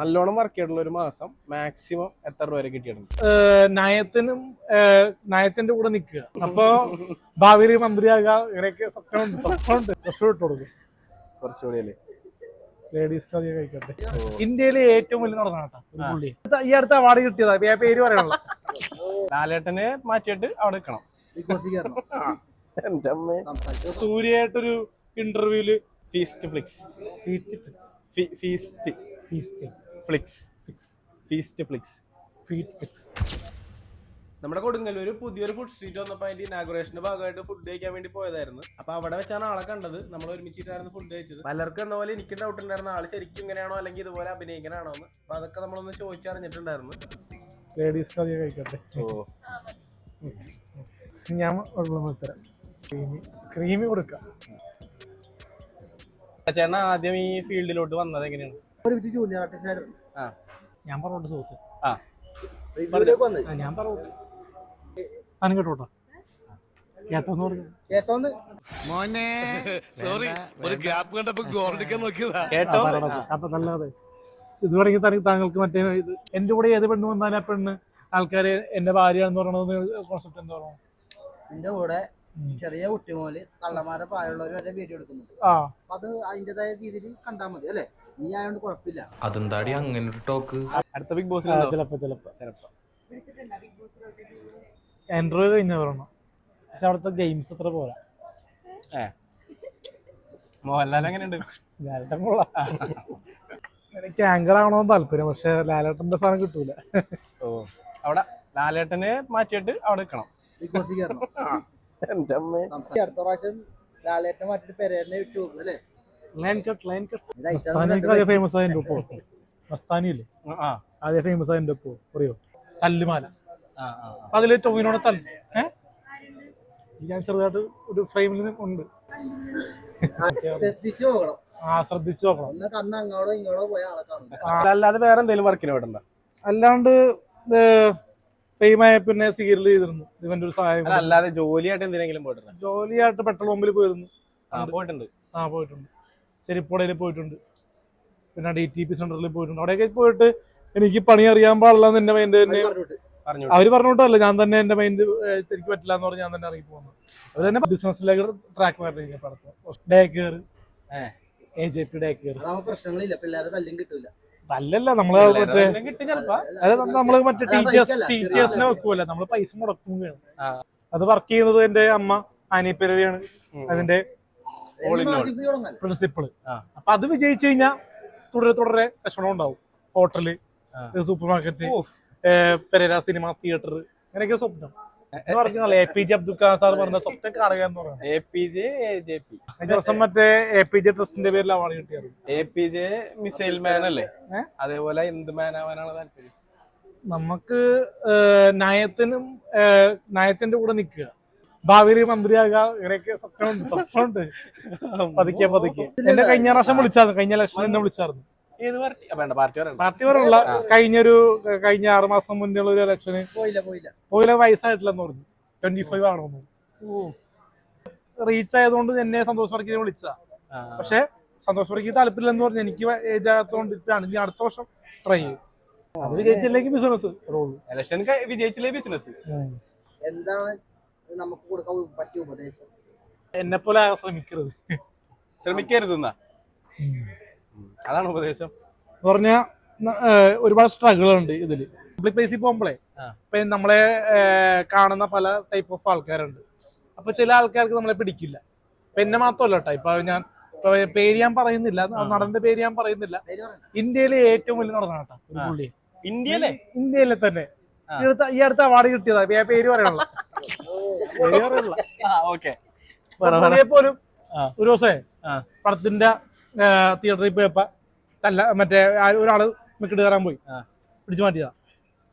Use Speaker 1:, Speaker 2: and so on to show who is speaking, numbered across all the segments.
Speaker 1: നല്ലോണം വർക്ക് ചെയ്തിട്ടുള്ള ഒരു മാസം മാക്സിമം എത്ര രൂപ വരെ കിട്ടിയിട്ടുണ്ട്?
Speaker 2: നയത്തിനും നയത്തിന്റെ കൂടെ നിൽക്കുക. അപ്പൊ ഭാവിയിൽ മന്ത്രിയാകാം ഇങ്ങനെയൊക്കെ സ്വപ്നമുണ്ട് സ്വപ്നമുണ്ട്. രക്ഷപ്പെട്ടു കൊടുക്കും.
Speaker 1: കുറച്ചുകൂടി അല്ലേ?
Speaker 2: ലേഡീസ് അധികം കഴിക്കട്ടെ. ഇന്ത്യയിലെ ഏറ്റവും വലിയ നടന്ന പുള്ളി. ഈ അടുത്ത അവാർഡ് കിട്ടിയതാ പേര് പറയാനുള്ള.
Speaker 1: ലാലേട്ടനെ മാറ്റിയിട്ട് അവിടെ നിൽക്കണം. എന്റെ അമ്മ. സൂര്യയായിട്ടൊരു ഇന്റർവ്യൂൽ feast flix feast
Speaker 2: feast feast
Speaker 1: flix fix feast flix
Speaker 2: feet flix
Speaker 1: നമ്മുടെ കൊടുങ്ങല്ലൂർ പുതിയൊരു ഫുഡ് സ്ട്രീറ്റ് വന്നപ്പോൾ അതിന്റെ ഇനാഗുറേഷന്റെ ഭാഗമായിട്ട് ഫുഡ് കഴിക്കാൻ വേണ്ടി പോയതായിരുന്നു. അപ്പൊ അവിടെ വെച്ചാണ് ആളെ കണ്ടത്. നമ്മൾ ഒരുമിച്ചിട്ടായിരുന്നു ഫുഡ് കഴിച്ചത്. പലർക്കും എന്ന പോലെ എനിക്ക് ഡൗട്ട് ഉണ്ടായിരുന്ന. ആൾ ശരിക്കും ഇങ്ങനെയാണോ അല്ലെങ്കിൽ ഇതുപോലെ അഭിനയിക്കാനാണോ എന്ന് അപ്പൊ അതൊക്കെ നമ്മളൊന്ന് ചോദിച്ചറിഞ്ഞിട്ടുണ്ടായിരുന്നു.
Speaker 2: ലേഡീസ് അധികം കഴിക്കട്ടെ.
Speaker 1: ഓ.
Speaker 2: ഞാൻ ഉത്തരം ക്രീമി ക്രീമി കൊടുക്കാം.
Speaker 1: ചേട്ടൻ ആദ്യം ഈ ഫീൽഡിലോട്ട് വന്നത് എങ്ങനെയാണ്?
Speaker 2: ഞാൻ പറഞ്ഞോട്ട് സോസ്. ഞാൻ പറഞ്ഞോട്ട്.
Speaker 3: മോനെ സോറി ഒരു ഗ്യാപ്പ് കണ്ടപ്പോ ഗോൾഡിക്കാൻ നോക്കിയതാ.
Speaker 1: കേട്ടോ.
Speaker 2: അപ്പൊ നല്ലത്. ഇത് തുടങ്ങി തന്നെ താങ്കൾക്ക് മറ്റേ ഇത് എന്റെ കൂടെ ഏത് പെണ്ണ് വന്നാലും ആ പെണ്ണ് ആൾക്കാര് എന്റെ ഭാര്യയാണെന്ന് പറയണത് കോൺസെപ്റ്റ് എന്താ പറയുക
Speaker 4: എന്റെ കൂടെ ചെറിയ കുട്ടി മുതൽ കള്ളന്മാരെ പ്രായമുള്ളവർ വരെ വീഡിയോ എടുക്കുന്നുണ്ട്.
Speaker 2: ആ.
Speaker 4: അത് അതിന്റേതായ രീതിയിൽ കണ്ടാൽ മതി അല്ലെ? നീ ആയതുകൊണ്ട് കുഴപ്പമില്ല
Speaker 5: അതെന്താടി അങ്ങനെ ഒരു ടോക്ക്
Speaker 1: അടുത്ത ബിഗ് ബോസിൽ
Speaker 2: ചിലപ്പോ ചിലപ്പോ.
Speaker 1: ചിലപ്പോ.
Speaker 2: എൻട്രി കഴിഞ്ഞ പക്ഷെ അവിടുത്തെ ഗെയിംസ് അത്ര പോരാ.
Speaker 1: മോഹൻലാൽ എങ്ങനെയുണ്ട്?
Speaker 2: ലാലേട്ടൻ കൊള്ളാം. എനിക്ക് ആങ്കർ ആവണമെന്ന് താല്പര്യം പക്ഷെ ലാലേട്ടന്റെ സാധനം കിട്ടൂല.
Speaker 1: ഓ. അവിടെ ലാലേട്ടനെ മാറ്റിയിട്ട് അവിടെ നിൽക്കണം.
Speaker 4: ബിഗ് ബോസ് കയറണം
Speaker 1: എന്റെ അമ്മ
Speaker 4: അടുത്ത പ്രാവശ്യം ലാലേട്ടനെ മാറ്റിട്ട് പെരേനെ വിട്ടു പോകും അല്ലെ?
Speaker 2: ലൈൻ കട്ട് ലൈൻ കട്ട് ആദ്യം ഫേമസ് ആയ എന്റെ ഒപ്പോ മസ്താനിയില്ലേ
Speaker 1: ആ
Speaker 2: അതേ ഫേമസ് ആയ എന്റെ പറയോ. അറിയോ തല്ലുമാല.
Speaker 1: ആ ആ
Speaker 2: അപ്പൊ അതിൽ ടൊവിനോടെ തല്ല്. ഏ? ഞാൻ ചെറുതായിട്ട് ഒരു ഫ്രെയിമിൽ ഉണ്ട്. ആ ശ്രദ്ധിച്ചു നോക്കണം.
Speaker 4: ഒന്ന് കണ്ണ് അങ്ങോട്ടോ ഇങ്ങോട്ടോ പോയ കാണും.
Speaker 1: അല്ലാതെ വേറെ എന്തെങ്കിലും വർക്കിന് വിടണ്ട
Speaker 2: അല്ലാണ്ട് ഫെയിമായ ആയ പിന്നെ സീരിയൽ ചെയ്തിരുന്നു. ഇവന്റെ ഒരു സഹായം
Speaker 1: അല്ലാതെ ജോലിയായിട്ട് എന്തിനെങ്കിലും പോയിട്ടുണ്ട്?
Speaker 2: ജോലിയായിട്ട് പെട്രോൾ പമ്പിൽ പോയിരുന്നു.
Speaker 1: ആ പോയിട്ടുണ്ട്.
Speaker 2: ആ പോയിട്ടുണ്ട്. ചെരിപ്പുടയിൽ പോയിട്ടുണ്ട്. പിന്നെ ഡി ടി പി സെന്ററിൽ പോയിട്ടുണ്ട്. അവിടെയൊക്കെ പോയിട്ട് എനിക്ക് പണി അറിയാൻ പാടില്ല എന്റെ മൈൻഡ് തന്നെ അവർ പറഞ്ഞോട്ടല്ല ഞാൻ തന്നെ എന്റെ മൈൻഡ് എനിക്ക് പറ്റില്ല എന്ന് പറഞ്ഞ് ഞാൻ തന്നെ ഇറങ്ങി പോകുന്നു. അവർ തന്നെ ബിസിനസ്സിലേക്ക് ട്രാക്ക് മാറി day care. A J P day care അല്ലല്ല നമ്മൾ മറ്റേ
Speaker 1: കിട്ടും ചിലപ്പോ
Speaker 2: അത് നമ്മൾ മറ്റേ ടീച്ചേഴ്സ്. ടീച്ചേഴ്സിനെ വെക്കൂല. നമ്മൾ പൈസ മുടക്കും വേണം. അത് വർക്ക് ചെയ്യുന്നത് എന്റെ അമ്മ ആനിപ്പിരവിയാണ്
Speaker 1: ഉം.
Speaker 2: അതിന്റെ
Speaker 1: പ്രിൻസിപ്പിൾ
Speaker 2: അപ്പൊ അത് വിജയിച്ചു കഴിഞ്ഞാൽ തുടരെ തുടരെ കച്ചവടം ഉണ്ടാവും.
Speaker 1: Hotel.
Speaker 2: Super market Perera cinema theatre അങ്ങനെയൊക്കെ സ്വപ്നം. എന്ന് പറഞ്ഞാൽ A P J Abdul Kalam sir പറഞ്ഞ സ്വപ്നം കാണുക എന്ന് പറയുന്നത്
Speaker 1: A P J A J P
Speaker 2: ദിവസം മറ്റേ എ പി ജെ ട്രസ്റ്റിന്റെ പേരിൽ അവാർഡ് കിട്ടിയത്
Speaker 1: A P J missile man അല്ലേ? അതേപോലെ എന്ത് മാൻ ആവാനാണ് താല്പര്യം?
Speaker 2: നമുക്ക് നയത്തിനും നയത്തിന്റെ കൂടെ നിൽക്കുക. ഭാവിയിൽ മന്ത്രിയാകാം ഇങ്ങനെയൊക്കെ സ്വപ്നമുണ്ട് സ്വപ്നമുണ്ട് പതുക്കെ പതുക്കെ. എന്നെ കഴിഞ്ഞ പ്രാവശ്യം വിളിച്ചായിരുന്നു കഴിഞ്ഞ ഇലക്ഷൻ എന്നെ വിളിച്ചായിരുന്നു.
Speaker 1: ഏത് പാർട്ടി? വേണ്ട പാർട്ടി
Speaker 2: പാർട്ടി പറയുള്ള കഴിഞ്ഞൊരു കഴിഞ്ഞ ആറ് മാസം മുന്നേ ഉള്ള ഒരു ഇലക്ഷന്
Speaker 4: പോയില്ല പോയില്ല.
Speaker 2: പോയില്ല വയസ്സായിട്ടില്ലെന്ന് പറഞ്ഞു. ട്വന്റി ഫൈവ് ഓ. റീച്ച് ആയതുകൊണ്ട് എന്നെ സന്തോഷ് വർക്കിനെ വിളിച്ച. പക്ഷെ സന്തോഷ് വർക്കി താല്പര്യമില്ലെന്ന് പറഞ്ഞു. എനിക്ക് ഏജ് ആകത്തോണ്ടിട്ടാണ്. ഇനി അടുത്ത വർഷം ട്രൈ ചെയ്യും. അത് വിജയിച്ചില്ലെങ്കിൽ ബിസിനസ് റോൾ
Speaker 1: ഇലക്ഷൻ വിജയിച്ചില്ലേ ബിസിനസ്
Speaker 4: എന്താണ് നമുക്ക് കൊടുക്കാൻ പറ്റിയ ഉപദേശം.
Speaker 2: എന്നെ പോലെ ശ്രമിക്കരുത്.
Speaker 1: ശ്രമിക്കരുത് അതാണ് ഉപദേശം.
Speaker 2: എന്ന് പറഞ്ഞാൽ ഒരുപാട് സ്ട്രഗിൾ ഉണ്ട് ഇതിൽ പബ്ലിക് പ്ലേസിൽ പോകുമ്പോഴേ. ഇപ്പൊ നമ്മളെ കാണുന്ന പല ടൈപ്പ് ഓഫ് ആൾക്കാരുണ്ട്. അപ്പൊ ചില ആൾക്കാർക്ക് നമ്മളെ പിടിക്കില്ല. ഇപ്പൊ എന്നെ മാത്രമല്ല കേട്ടോ ഇപ്പൊ ഞാൻ പേര് ഞാൻ പറയുന്നില്ല. നടന്റെ പേര് ഞാൻ പറയുന്നില്ല. ഇന്ത്യയിലെ ഏറ്റവും വലിയ നടന കേട്ടോ ഒരു പുള്ളി.
Speaker 1: ഇന്ത്യയിലെ?
Speaker 2: ഇന്ത്യയിലെ തന്നെ. ഈ അടുത്ത അവാർഡ് കിട്ടിയതാ. പേര് പറയണല്ലോ. പോലും ഒരു ദിവസേ. പടത്തിന്റെ തിയേറ്ററിൽ പോയപ്പോ തല്ല മറ്റേ ഒരാൾ മിക്കിട്ട് കയറാൻ പോയി. പിടിച്ചു മാറ്റിയതാ.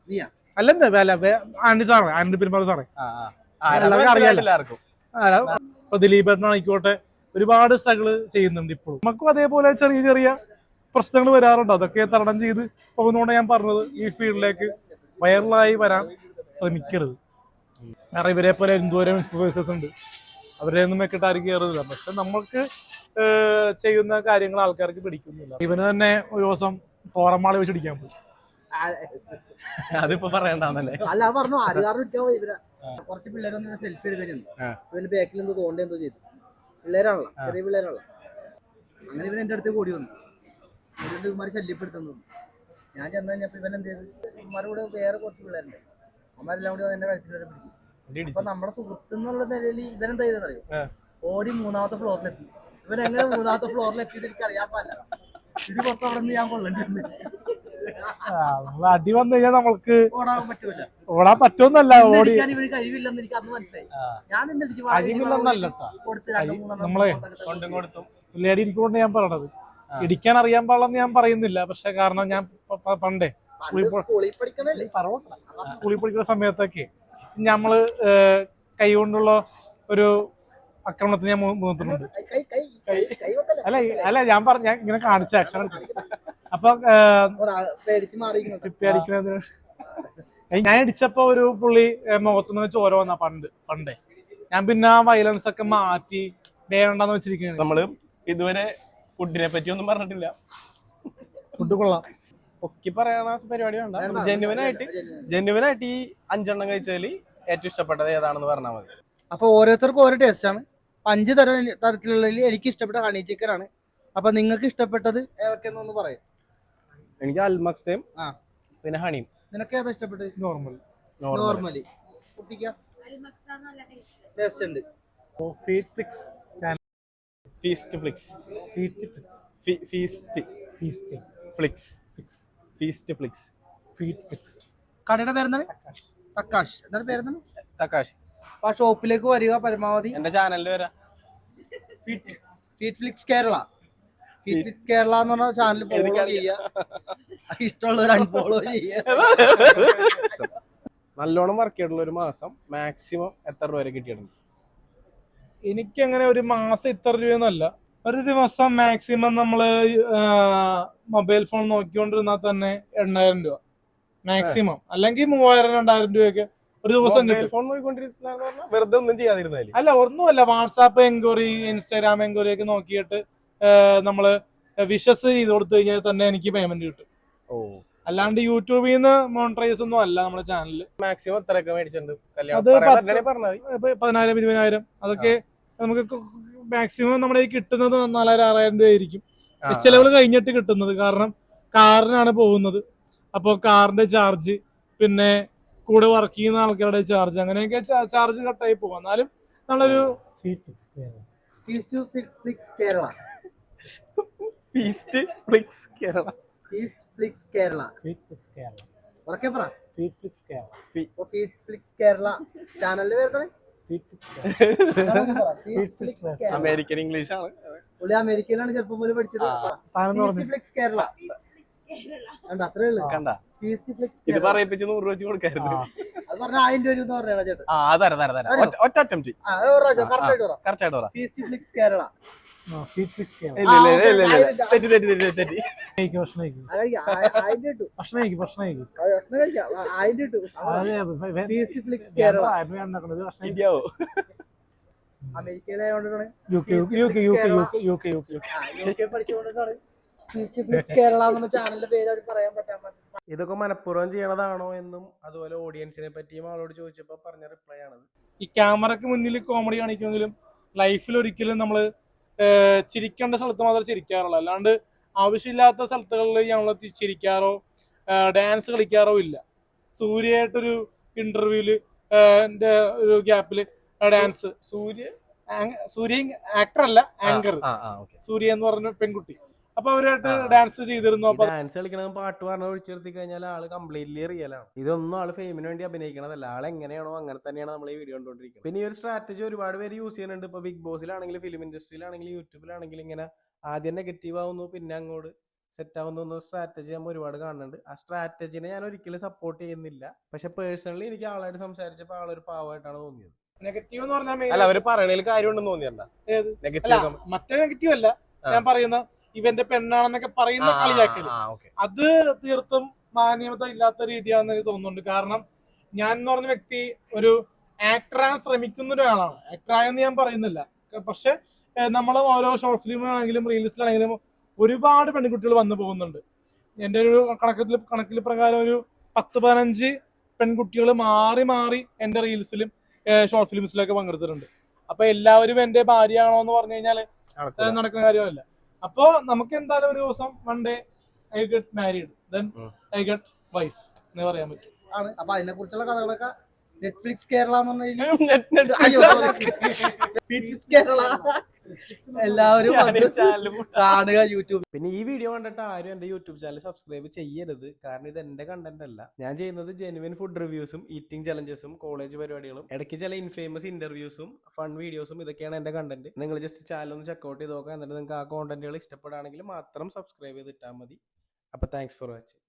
Speaker 4: നീയാ?
Speaker 2: അല്ലെന്താ വേല വേ- ആന്റി സാറേ ആന്റി പെരുമാൾ സാറേ. അറിയാലോ. ഇപ്പൊ ദിലീപ് ആയിക്കോട്ടെ ഒരുപാട് സ്ട്രഗിൾ ചെയ്യുന്നുണ്ട് ഇപ്പോഴും. നമുക്കും അതേപോലെ ചെറിയ ചെറിയ പ്രശ്നങ്ങൾ വരാറുണ്ട്. അതൊക്കെ തരണം ചെയ്ത് പോകുന്നതുകൊണ്ട് ഞാൻ പറഞ്ഞത് ഈ ഫീൽഡിലേക്ക് വൈറലായി വരാൻ ശ്രമിക്കരുത്. കാരണം ഇവരെ പോലെ എന്തോരം ഇൻഫ്ലുവൻസേഴ്സ് ഉണ്ട്. അവരെ ഒന്നും വെക്കിട്ട് ആരും കയറുന്നില്ല പക്ഷെ നമ്മൾക്ക് ചെയ്യുന്ന കാര്യങ്ങൾ ആൾക്കാർക്ക് പിടിക്കുന്നില്ല. ഇവന് തന്നെ ഒരു ദിവസം ഫോറം മാളി വെച്ച് ഇടിക്കാൻ പോയി.
Speaker 1: അതിപ്പോ പറയണ്ടല്ലേ
Speaker 4: അല്ല പറഞ്ഞു. ആരുകാരുടെ പോയി ഇവരാ? കുറച്ച് പിള്ളേരൊന്നും സെൽഫി എടുക്കാൻ ചെന്നു
Speaker 1: ആ.
Speaker 4: ഇവന്റെ ബാക്കിൽ എന്തോ തോണ്ട എന്തോ ചെയ്തു. പിള്ളേരാണല്ലോ ചെറിയ പിള്ളേരാണല്ലോ. അങ്ങനെ ഇവൻ എന്റെ അടുത്ത് കൂടി വന്നു. ഇവരുടെ ഇവന്മാര് ശല്യപ്പെടുത്തുന്നു. ഞാൻ ചെന്ന് കഴിഞ്ഞപ്പോ ഇവൻ എന്ത് ചെയ്ത്? ഇവന്മാരുടെ വേറെ കുറച്ച് പിള്ളേരുണ്ട്. അവന്മാരെല്ലാം കൂടി എന്റെ കഴുത്തിൽ വരെ പിടിക്കും. അപ്പൊ നമ്മുടെ സുഹൃത്ത് എന്നുള്ള നിലയിൽ ഇവൻ എന്താ ചെയ്തെന്നറിയോ
Speaker 1: അറിയോ
Speaker 4: ഓടി മൂന്നാമത്തെ ഫ്ലോറിലെത്തി. ഇവൻ എങ്ങനെ മൂന്നാമത്തെ ഫ്ലോറിൽ എനിക്ക് അറിയാൻ പാടില്ല. ഇടി പുറത്ത് അവിടെ നിന്ന് ഞാൻ
Speaker 2: കൊള്ളണ്ടിരുന്നു. അടി വന്നു കഴിഞ്ഞാൽ നമ്മൾക്ക്
Speaker 4: ഓടാൻ പറ്റൂല.
Speaker 2: ഓടാൻ പറ്റുമെന്നല്ല ഓടി.
Speaker 4: ഇവന് കഴിവില്ലെന്ന് എനിക്ക് അന്ന് മനസ്സിലായി. ഞാൻ എന്നിട്ട്
Speaker 2: കഴിവില്ലെന്നല്ല നമ്മളെ
Speaker 1: കൊണ്ടും കൊടുത്തും.
Speaker 2: പിള്ളേടി ഇരിക്കൊണ്ട് ഞാൻ പറയണത്. ഇടിക്കാൻ അറിയാൻ പാടില്ലെന്ന് ഞാൻ പറയുന്നില്ല. പക്ഷെ കാരണം ഞാൻ പണ്ടേ. സ്കൂളിൽ പഠിക്കുന്ന സമയത്തൊക്കെ നമ്മൾ കൈകൊണ്ടുള്ള കൈ കൊണ്ടുള്ള ഒരു ആക്രമണത്തിന് ഞാൻ മു- മുതിർന്നിട്ടുണ്ട്.
Speaker 4: കൈ കൈ കൈ കൈ കൈ വെക്കല്ലേ
Speaker 2: അല്ല അല്ല ഞാൻ പറഞ്ഞ ഞാൻ ഇങ്ങനെ കാണിച്ച അക്ഷരം അപ്പൊ അടിക്കുന്നതിന് ഞാൻ അടിച്ചപ്പോ ഒരു പുള്ളി മുഖത്തുനിന്ന് മുഖത്തുനിന്ന് ചോര വന്ന പണ്ട് പണ്ടേ. ഞാൻ പിന്നെ ആ വയലൻസ് ഒക്കെ മാറ്റി വേണ്ടെന്ന് വെച്ചിരിക്കുന്നത്
Speaker 1: നമ്മൾ ഇതുവരെ ഫുഡിനെ പറ്റി ഒന്നും പറഞ്ഞിട്ടില്ല.
Speaker 2: ഫുഡ് കൊള്ളാം.
Speaker 1: പൊക്കി പറയണ പരിപാടി വേണ്ട. ജെന്യുവൻ ആയിട്ട് ജെന്യുവൻ ആയിട്ട് ഈ അഞ്ചെണ്ണം കഴിച്ചതിൽ ഏറ്റവും ഇഷ്ടപ്പെട്ടത് ഏതാണെന്ന് പറഞ്ഞാൽ മതി.
Speaker 4: അപ്പൊ ഓരോരുത്തർക്കും ഓരോ ടേസ്റ്റ് ആണ്. അഞ്ച് തരം തരത്തിലുള്ളതിൽ എനിക്ക് ഇഷ്ടപ്പെട്ട ഹണി ചിക്കൻ ആണ്. അപ്പൊ നിങ്ങൾക്ക് ഇഷ്ടപ്പെട്ടത് ഏതൊക്കെയാണെന്ന് പറയാം.
Speaker 1: എനിക്ക് അൽമക്സയും
Speaker 4: ആ.
Speaker 1: പിന്നെ ഹണിയും
Speaker 4: നിനക്ക് ഏതാ ഇഷ്ടപ്പെട്ടത്?
Speaker 2: നോർമൽ
Speaker 4: നോർമലി കുട്ടിക്ക? ടേസ്റ്റ് ഉണ്ട്.
Speaker 1: Feast flix feast
Speaker 2: feast
Speaker 1: flix fix feast flix
Speaker 2: feet fix
Speaker 4: കടയുടെ പേരെന്താണ്? തക്കാഷ്. എന്താണ് പേരെന്താണ്?
Speaker 1: തക്കാശ്
Speaker 4: അപ്പൊ ആ ഷോപ്പിലേക്ക് വരിക പരമാവധി.
Speaker 1: എന്റെ ചാനലിൽ വരാം.
Speaker 4: Feet flix Kerala feet fix Kerala എന്ന് പറഞ്ഞ ചാനൽ ഫോളോ
Speaker 1: എനിക്കറിയാം.
Speaker 4: ചെയ്യുക. ഇഷ്ടമുള്ളവർ അൺഫോളോ ചെയ്യുക.
Speaker 1: നല്ലോണം വർക്ക് ചെയ്തിട്ടുള്ള ഒരു മാസം മാക്സിമം എത്ര രൂപ വരെ കിട്ടിയിട്ടുണ്ട്?
Speaker 2: എനിക്ക് അങ്ങനെ ഒരു മാസം ഇത്ര രൂപയൊന്നുമല്ല ഒരു ദിവസം മാക്സിമം നമ്മൾ മൊബൈൽ ഫോൺ നോക്കിക്കൊണ്ടിരുന്നാൽ തന്നെ എണ്ണായിരം രൂപ. മാക്സിമം അല്ലെങ്കിൽ മൂവായിരം രണ്ടായിരം രൂപയൊക്കെ ഒരു ദിവസം
Speaker 1: ഫോൺ വെറുതെ ഒന്നും ചെയ്യാതിരുന്നില്ല
Speaker 2: അല്ല ഒന്നുമല്ല. വാട്സാപ്പ് എൻക്വയറി ഇൻസ്റ്റാഗ്രാം എൻക്വയറി ഒക്കെ നോക്കിയിട്ട് നമ്മൾ വിശ്വസ് ചെയ്ത് കൊടുത്തു കഴിഞ്ഞാൽ തന്നെ എനിക്ക് പേയ്മെന്റ് കിട്ടും.
Speaker 1: ഓ.
Speaker 2: അല്ലാണ്ട് യൂട്യൂബിൽ നിന്ന് മോണിറ്ററൈസ് ഒന്നും അല്ല നമ്മുടെ ചാനലിൽ
Speaker 1: മാക്സിമം
Speaker 2: അത് പതിനായിരം ഇരുപതിനായിരം അതൊക്കെ നമുക്ക് മാക്സിമം നമ്മുടെ ഈ കിട്ടുന്നത് നാലായിരം ആറായിരം രൂപ ആയിരിക്കും. ചിലവ് കഴിഞ്ഞിട്ട് കിട്ടുന്നത്. കാരണം കാറിനാണ് പോകുന്നത്. അപ്പോൾ കാറിന്റെ ചാർജ് പിന്നെ കൂടെ വർക്ക് ചെയ്യുന്ന ആൾക്കാരുടെ ചാർജ് അങ്ങനെയൊക്കെ ചാർജ് കട്ടായി പോകും. എന്നാലും നമ്മളൊരു
Speaker 4: feast flix Kerala.
Speaker 1: Feast flix Kerala.
Speaker 4: Feast Kerala. ഉറക്കെ പറ. Feet flix Kerala. Feast flix Kerala
Speaker 1: American English ആണ്.
Speaker 4: പുള്ളി അമേരിക്കയിലാണ് ചെറുപ്പം മുതൽ പഠിച്ചത്. കേരള കണ്ട? അത്രേ ഉള്ളൂ.
Speaker 1: കണ്ട? ഇത് പറയിപ്പിച്ച് നൂറ് രൂപ കൊടുക്കായിരുന്നു.
Speaker 4: അത് പറഞ്ഞ ആയിരം രൂപ എന്ന് പറഞ്ഞാ ചേട്ടാ
Speaker 1: ആ തരാം തരാം തരാം. ഒറ്റ- ഒറ്റ അറ്റംപ്റ്റ്
Speaker 4: കറക്റ്റ് ആയിട്ട് പറ. കേരള
Speaker 1: ഇതൊക്കെ മനഃപൂർവം ചെയ്യണതാണോ എന്നും അതുപോലെ ഓഡിയൻസിനെ പറ്റിയും ആളോട് ചോദിച്ചപ്പോ പറഞ്ഞ റിപ്ലൈ ആണത്.
Speaker 2: ഈ ക്യാമറക്ക് മുന്നിൽ കോമഡി കാണിക്കുമെങ്കിലും ലൈഫിൽ ഒരിക്കലും നമ്മൾ ചിരിക്കേണ്ട സ്ഥലത്ത് മാത്രമേ ചിരിക്കാറുള്ളൂ. അല്ലാണ്ട് ആവശ്യമില്ലാത്ത സ്ഥലത്തുകളിൽ ഞങ്ങൾ ചിരിക്കാറോ ഡാൻസ് കളിക്കാറോ ഇല്ല. സൂര്യയായിട്ടൊരു ഇന്റർവ്യൂൽ എന്റെ ഒരു ഗ്യാപ്പിൽ ഡാൻസ്
Speaker 1: സൂര്യ
Speaker 2: സൂര്യ ആക്ടർ അല്ല ആങ്കർ സൂര്യ എന്ന് പറഞ്ഞ പെൺകുട്ടി. അപ്പൊ അവരായിട്ട് ഡാൻസ് ചെയ്തിരുന്നു. അപ്പൊ
Speaker 1: ഡാൻസ് കളിക്കണം പാട്ട് പറഞ്ഞ ഒഴിച്ചു നിർത്തി കഴിഞ്ഞാൽ ആൾ കംപ്ലീറ്റ്ലി റിയലാണ് ഇതൊന്നും ആൾ ഫെയിമിന് വേണ്ടി അഭിനയിക്കണതല്ല. ആൾ എങ്ങനെയാണോ അങ്ങനെ തന്നെയാണ് നമ്മൾ ഈ വീഡിയോ കണ്ടുകൊണ്ടിരിക്കുന്നത് പിന്നെ ഈ ഒരു സ്ട്രാറ്റജി ഒരുപാട് പേര് യൂസ് ചെയ്യുന്നുണ്ട്. ഇപ്പൊ ബിഗ് ബോസിലാണെങ്കിലും ഫിലിം ഇൻഡസ്ട്രിയിലാണെങ്കിലും യൂട്യൂബിലാണെങ്കിലും ഇങ്ങനെ ആദ്യം നെഗറ്റീവ് ആവുന്നു പിന്നെ അങ്ങോട്ട് സെറ്റ് ആവുന്നു സ്ട്രാറ്റജി നമ്മൾ ഒരുപാട് കാണുന്നുണ്ട്. ആ സ്ട്രാറ്റജിനെ ഞാൻ ഒരിക്കലും സപ്പോർട്ട് ചെയ്യുന്നില്ല. പക്ഷെ പേഴ്സണലി എനിക്ക് ആളായിട്ട് സംസാരിച്ചപ്പോൾ ആളൊരു പാവമായിട്ടാണ് തോന്നിയത്.
Speaker 2: നെഗറ്റീവ് എന്ന് പറഞ്ഞാൽ
Speaker 1: അല്ല അവർ പറയണതിൽ കാര്യമുണ്ടെന്ന് തോന്നിയല്ല
Speaker 2: മറ്റേ നെഗറ്റീവ് അല്ല. ഞാൻ പറയുന്ന ഇവന്റെ പെണ്ണാണെന്നൊക്കെ പറയുന്ന കളിയാക്കൽ. അത് തീർത്തും മാന്യത ഇല്ലാത്ത രീതിയാണെന്ന് എനിക്ക് തോന്നുന്നുണ്ട്. കാരണം ഞാൻ എന്ന് പറഞ്ഞ വ്യക്തി ഒരു ആക്ടറാൻ ശ്രമിക്കുന്ന ഒരാളാണ് ആക്ടറായെന്ന് ഞാൻ പറയുന്നില്ല. പക്ഷെ നമ്മൾ ഓരോ ഷോർട്ട് ഫിലിമിലാണെങ്കിലും റീൽസിലാണെങ്കിലും ഒരുപാട് പെൺകുട്ടികൾ വന്നു പോകുന്നുണ്ട്. എന്റെ ഒരു കണക്കത്തിൽ കണക്കിൽ പ്രകാരം ഒരു പത്ത് പതിനഞ്ച് പെൺകുട്ടികൾ മാറി മാറി എന്റെ റീൽസിലും ഷോർട്ട് ഫിലിംസിലൊക്കെ പങ്കെടുത്തിട്ടുണ്ട്. അപ്പൊ എല്ലാവരും എന്റെ ഭാര്യയാണോ എന്ന് പറഞ്ഞു കഴിഞ്ഞാൽ. നടക്കുന്ന കാര്യമല്ല. അപ്പൊ നമുക്ക് എന്തായാലും ഒരു ദിവസം one day I get married then I get wife എന്ന് പറയാൻ പറ്റും.
Speaker 4: ആണ്. അപ്പൊ അതിനെ കുറിച്ചുള്ള കഥകളൊക്കെ നെറ്റ്ഫ്ലിക്സ് കേരള. നെറ്റ്ഫ്ലിക്സ് കേരള എല്ലാവരും കാണുക യൂട്യൂബ്
Speaker 1: പിന്നെ ഈ വീഡിയോ കണ്ടിട്ട് ആരും എന്റെ യൂട്യൂബ് ചാനൽ സബ്സ്ക്രൈബ് ചെയ്യരുത്. കാരണം ഇത് എന്റെ കണ്ടന്റ് അല്ല. ഞാൻ ചെയ്യുന്നത് ജെനുവിൻ ഫുഡ് റിവ്യൂസും ഈറ്റിംഗ് ചലഞ്ചസും കോളേജ് പരിപാടികളും ഇടയ്ക്ക് ചില ഇൻഫേമസ് ഇന്റർവ്യൂസും ഫൺ വീഡിയോസും ഇതൊക്കെയാണ് എന്റെ കണ്ടന്റ് നിങ്ങൾ ജസ്റ്റ് ചാനൽ ഒന്ന് ചെക്കൗട്ട് ചെയ്ത് നോക്കാം എന്നിട്ട് നിങ്ങൾക്ക് ആ കോണ്ടന്റുകൾ ഇഷ്ടപ്പെടുകയാണെങ്കിൽ മാത്രം സബ്സ്ക്രൈബ് ചെയ്തിട്ടാൽ മതി. അപ്പൊ താങ്ക്സ് ഫോർ വാച്ചിങ്